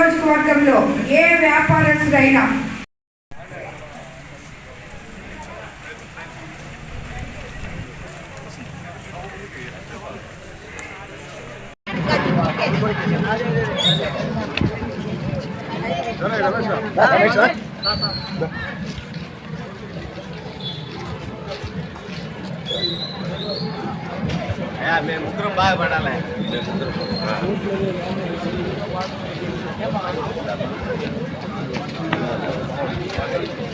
నియోజకవర్గంలో ఏ వ్యాపారస్తుడైనా మేము ముగ్గురం బాగుపడాలి ఇదే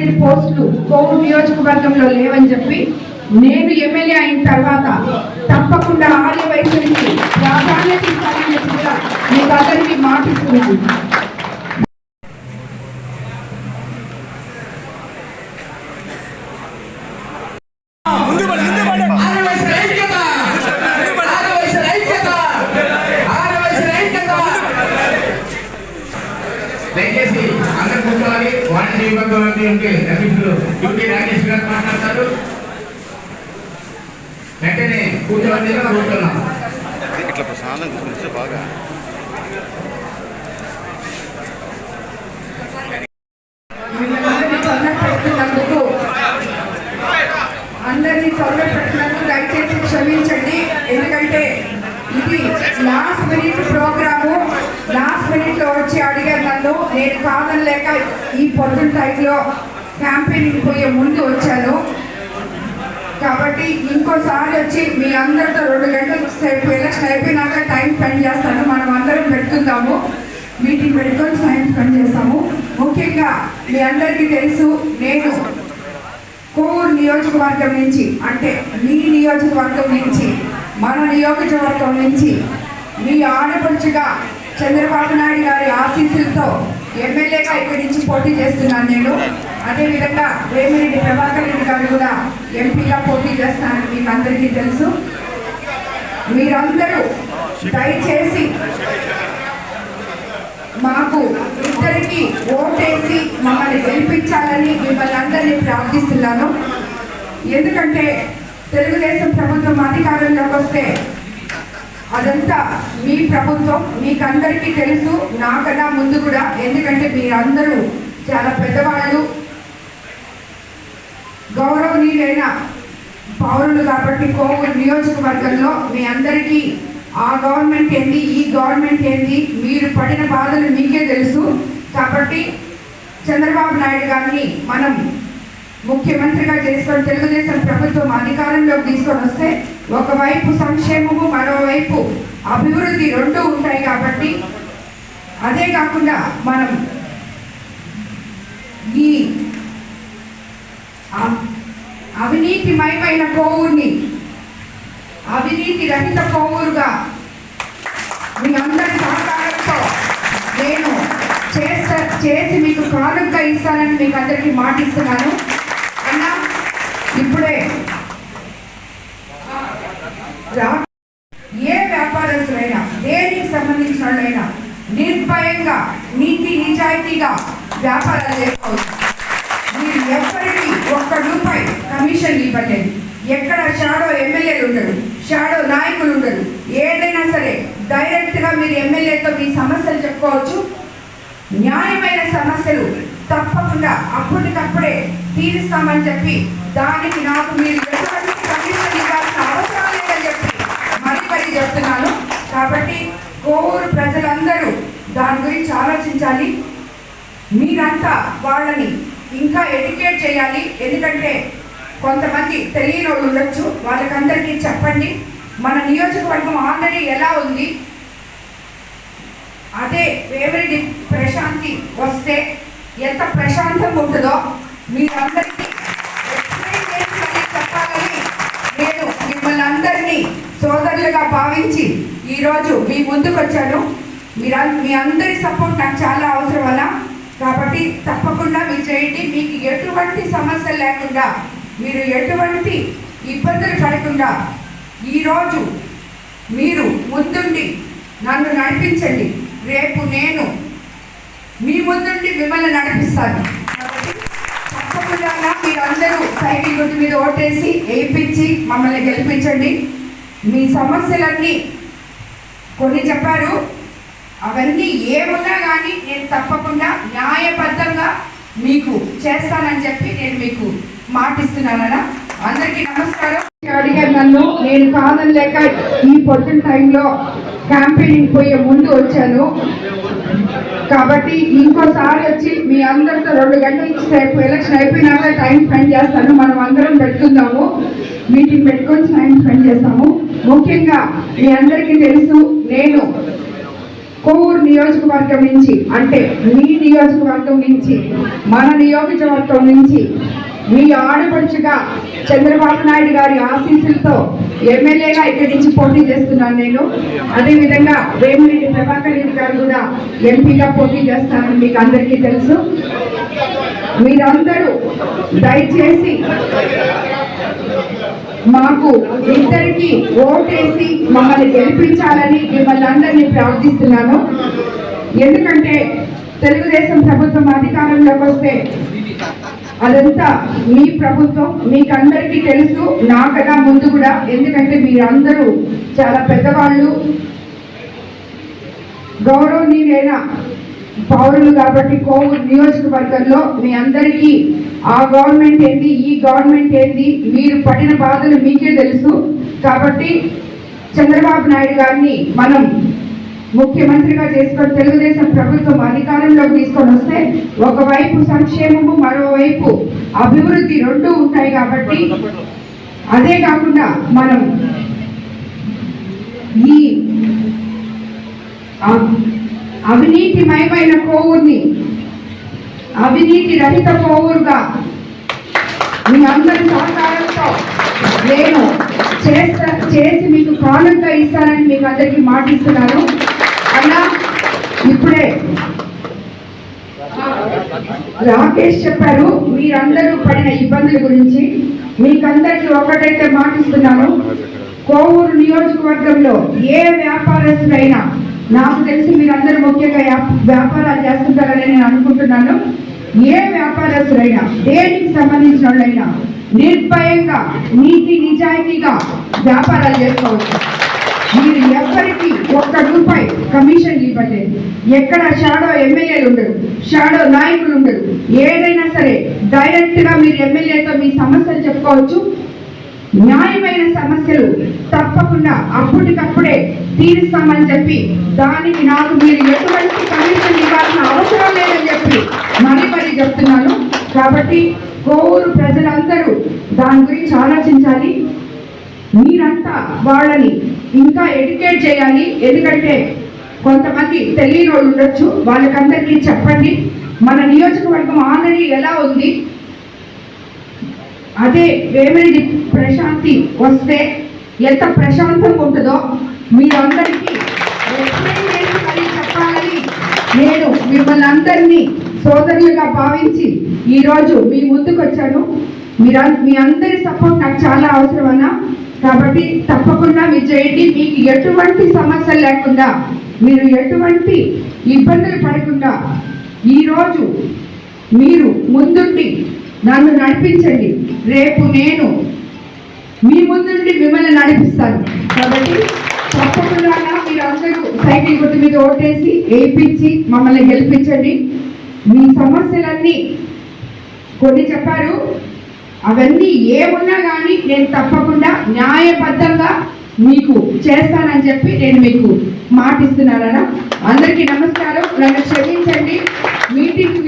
ఎన్నికల పోస్టులు కోవిడ్ నియోజకవర్గంలో లేవని చెప్పి నేను ఎమ్మెల్యే అయిన తర్వాత తప్పకుండా ఆర్య వైఖరికి ప్రాధాన్యత ఇస్తానని చెప్పి కూడా మీకు అందరికీ మాటిస్తున్నాను. వెంటనే కూర్చోవాలి కూర్చున్నాం. ఇట్లా ప్రశాంతంగా కూర్చొని బాగా. అందరినీ తొందర పెట్టినందుకు దయచేసి క్షమించండి. ఎందుకంటే ఇది లాస్ట్ మినిట్ ప్రోగ్రాము. లాస్ట్ వచ్చి అడిగారు నన్ను. నేను కాదనలేక ఈ పొద్దున్న టైంలో క్యాంపెయినింగ్ పోయే ముందు వచ్చాను. కాబట్టి ఇంకోసారి వచ్చి మీ అందరితో రెండు గంటల సేపు ఎలక్షన్ అయిపోయినాక టైం స్పెండ్ చేస్తాను. మనం అందరం పెట్టుకుందాము. మీటింగ్ పెట్టుకొని టైం స్పెండ్ చేస్తాము. ముఖ్యంగా మీ అందరికీ తెలుసు నేను కోవూరు నియోజకవర్గం నుంచి అంటే మీ నియోజకవర్గం నుంచి మన నియోజకవర్గం నుంచి మీ ఆడపడుచుగా చంద్రబాబు నాయుడు గారి ఆశీస్సులతో ఎమ్మెల్యేగా ఇక్కడి నుంచి పోటీ చేస్తున్నాను నేను. అదేవిధంగా వేమిరెడ్డి ప్రభాకర్ రెడ్డి గారు కూడా ఎంపీగా పోటీ చేస్తానని మీకు అందరికీ తెలుసు. మీరందరూ దయచేసి మాకు ఇద్దరికి ఓటేసి మమ్మల్ని గెలిపించాలని మిమ్మల్ని అందరినీ ప్రార్థిస్తున్నాను. ఎందుకంటే తెలుగుదేశం ప్రభుత్వం అధికారంలోకి వస్తే అదంతా మీ ప్రభుత్వం మీకందరికీ తెలుసు. నాకన్నా ముందు కూడా ఎందుకంటే మీరందరూ చాలా పెద్దవాళ్ళు. గౌరవనీయులైన పౌరులు కాబట్టి కోవూరు నియోజకవర్గంలో మీ అందరికీ ఆ గవర్నమెంట్ ఏంది ఈ గవర్నమెంట్ ఏంది మీరు పడిన బాధలు మీకే తెలుసు. కాబట్టి చంద్రబాబు నాయుడు గారిని మనం ముఖ్యమంత్రిగా చేసుకొని తెలుగుదేశం ప్రభుత్వం అధికారంలోకి తీసుకొని వస్తే ఒకవైపు సంక్షేమము మరోవైపు అభివృద్ధి రెండూ ఉంటాయి కాబట్టి అదే కాకుండా మనం అవినీతిమయమైన కోవూర్ని అవినీతి రహిత కోవూరుగా మీ అందరి సహకారంతో నేను చేస్తా చేసి మీకు కానుకగా ఇస్తానని మీకు అందరికీ మాటిస్తున్నాను. అన్నా ఇప్పుడే ఏ వ్యాపారస్తులైనా దేనికి సంబంధించిన వాళ్ళైనా నిర్భయంగా నీతి నిజాయితీగా వ్యాపారాలు చేసుకోవచ్చు. మీరు ఎవ్వరికి ఒక్క రూపాయి కమిషన్ ఇవ్వలేదు ఎక్కడ షాడో ఎమ్మెల్యేలు ఉండరు షాడో నాయకులు ఉండరు. ఏదైనా సరే డైరెక్ట్గా మీరు ఎమ్మెల్యేతో మీ సమస్యలు చెప్పుకోవచ్చు. న్యాయమైన సమస్యలు తప్పకుండా అప్పటికప్పుడే తీరుస్తామని చెప్పి దానికి నాకు మీరు కమిషన్ ఇవ్వాల్సిన అవసరం లేదని చెప్పి మరీ మరీ చెప్తున్నాను. కాబట్టి కోవూరు ప్రజలందరూ దాని గురించి ఆలోచించాలి. మీరంతా వాళ్ళని ఇంకా ఎడ్యుకేట్ చేయాలి. ఎందుకంటే కొంతమంది తెలియని వాళ్ళు ఉండొచ్చు. వాళ్ళకందరికీ చెప్పండి. మన నియోజకవర్గం ఆల్రెడీ ఎలా ఉంది? అదే వేమిరెడ్డి ప్రశాంతి వస్తే ఎంత ప్రశాంతంగా ఉంటుందో మీరందరికీ ఎక్స్ప్లెయిన్ చేసి చెప్పాలని నేను మిమ్మల్ని అందరినీ సోదరులుగా భావించి ఈరోజు మీ ముందుకు వచ్చాను మీరు మీ అందరి సపోర్ట్ నాకు చాలా అవసరం అలా కాబట్టి తప్పకుండా మీరు చేయండి. మీకు ఎటువంటి సమస్య లేకుండా మీరు ఎటువంటి ఇబ్బందులు పడకుండా ఈరోజు మీరు ముందుండి నన్ను నడిపించండి. రేపు నేను మీ ముందుండి మిమ్మల్ని నడిపిస్తాను. తప్పకుండా మీరందరూ సైకిల్ గుర్తు మీద ఓటేసి వేయించి మమ్మల్ని గెలిపించండి. మీ సమస్యలన్నీ కొన్ని చెప్పారు. అవన్నీ ఏమున్నా కానీ నేను తప్పకుండా న్యాయబద్ధంగా మీకు చేస్తానని చెప్పి నేను మీకు మాటిస్తున్నానన్నా. అందరికీ నమస్కారం. అడిగారు నన్ను. నేను కాదని లేక ఈ పొద్దున్న టైంలో క్యాంపెయినింగ్ పోయే ముందు వచ్చాను. కాబట్టి ఇంకోసారి వచ్చి మీ అందరితో రెండు గంటల సేపు ఎలక్షన్ అయిపోయినాక టైం స్పెండ్ చేస్తాను. మనం అందరం పెట్టుకుందాము. మీటింగ్ పెట్టుకొని టైం స్పెండ్ చేస్తాము. ముఖ్యంగా మీ అందరికీ తెలుసు నేను కోవూరు నియోజకవర్గం నుంచి అంటే మీ నియోజకవర్గం నుంచి మన నియోజకవర్గం నుంచి మీ ఆడపడుచుగా చంద్రబాబు నాయుడు గారి ఆశీస్సులతో ఎమ్మెల్యేగా ఇక్కడి నుంచి పోటీ చేస్తున్నాను నేను. అదేవిధంగా వేమిరెడ్డి ప్రభాకర్ రెడ్డి గారు కూడా ఎంపీగా పోటీ చేస్తానని మీకు అందరికీ తెలుసు. మీరందరూ దయచేసి మాకు ఇద్దరికి ఓటేసి మమ్మల్ని గెలిపించాలని మిమ్మల్ని అందరినీ ప్రార్థిస్తున్నాను. ఎందుకంటే తెలుగుదేశం ప్రభుత్వం అధికారంలోకి వస్తే అదంతా మీ ప్రభుత్వం మీకు అందరికీ తెలుసు. నాకన్నా ముందు కూడా ఎందుకంటే మీరందరూ చాలా పెద్దవాళ్ళు. గౌరవనీయులైన పౌరులు కాబట్టి కోవూరు నియోజకవర్గంలో మీ అందరికీ ఆ గవర్నమెంట్ ఏంది ఈ గవర్నమెంట్ ఏంది మీరు పడిన బాధలు మీకే తెలుసు. కాబట్టి చంద్రబాబు నాయుడు గారిని మనం ముఖ్యమంత్రిగా చేసుకొని తెలుగుదేశం ప్రభుత్వం అధికారంలోకి తీసుకొని వస్తే ఒకవైపు సంక్షేమము మరోవైపు అభివృద్ధి రెండు ఉంటాయి కాబట్టి అదే కాకుండా మనం ఈ అవినీతిమయమైన కోవూర్ని అవినీతి రహిత కోవూరుగా మీ అందరి సహకారంతో నేను చేస్తా చేసి మీకు కానుక ఇస్తానని మీకు అందరికీ మాటిస్తున్నాను. అన్నా ఇప్పుడే. రాకేష్ చెప్పారు మీరందరూ పడిన ఇబ్బందుల గురించి. మీకందరికీ ఒకటైతే మాటిస్తున్నాను. కోవూరు నియోజకవర్గంలో ఏ వ్యాపారస్తులైనా నాకు తెలిసి మీరందరూ ముఖ్యంగా వ్యా- వ్యాపారాలు చేస్తుంటారని నేను అనుకుంటున్నాను. ఏ వ్యాపారస్తులైనా దేనికి సంబంధించిన వాళ్ళైనా నిర్భయంగా నీతి నిజాయితీగా వ్యాపారాలు చేసుకోవచ్చు. మీరు ఎవరికి ఒక్క రూపాయి కమిషన్ ఇవ్వలేదు. ఎక్కడ షాడో ఎమ్మెల్యేలు ఉండరు షాడో నాయకులు ఉండరు. ఏదైనా సరే డైరెక్ట్గా మీరు ఎమ్మెల్యేతో మీ సమస్యలు చెప్పుకోవచ్చు. న్యాయమైన సమస్యలు తప్పకుండా అప్పటికప్పుడే తీరుస్తామని చెప్పి దానికి నాకు మీరు ఎటువంటి కమిషన్ ఇవ్వాల్సిన అవసరం లేదని చెప్పి మరీ మరీ చెప్తున్నాను. కాబట్టి కోవూరు ప్రజలందరూ దాని గురించి ఆలోచించాలి. మీరంతా వాళ్ళని ఇంకా ఎడ్యుకేట్ చేయాలి. ఎందుకంటే కొంతమంది తెలియని వాళ్ళు ఉండొచ్చు. వాళ్ళకందరికీ చెప్పండి. మన నియోజకవర్గం ఆల్రెడీ ఎలా ఉంది? అదే వేమిరెడ్డి ప్రశాంతి వస్తే ఎంత ప్రశాంతంగా ఉంటుందో మీరందరికీ చెప్పాలని నేను మిమ్మల్ని అందరినీ సోదరులుగా భావించి ఈరోజు మీ ముందుకు వచ్చాను. మీరు మీ అందరి సపోర్ట్ నాకు చాలా అవసరమన్నా. కాబట్టి తప్పకుండా మీరు చేయండి మీకు ఎటువంటి సమస్యలు లేకుండా మీరు ఎటువంటి ఇబ్బందులు పడకుండా ఈరోజు మీరు ముందుండి నన్ను నడిపించండి. రేపు నేను మీ ముందుండి మిమ్మల్ని నడిపిస్తాను. కాబట్టి తప్పకుండా మీరు అందరూ సైకిల్ గుర్తు మీద ఓటేసి వేయించి మమ్మల్ని గెలిపించండి. మీ సమస్యలన్నీ కొన్ని చెప్పారు. అవన్నీ ఏమున్నా కానీ నేను తప్పకుండా న్యాయబద్ధంగా మీకు చేస్తానని చెప్పి నేను మీకు మాటిస్తున్నానన్నా. అందరికీ నమస్కారం. నన్ను క్షమించండి. మీటింగ్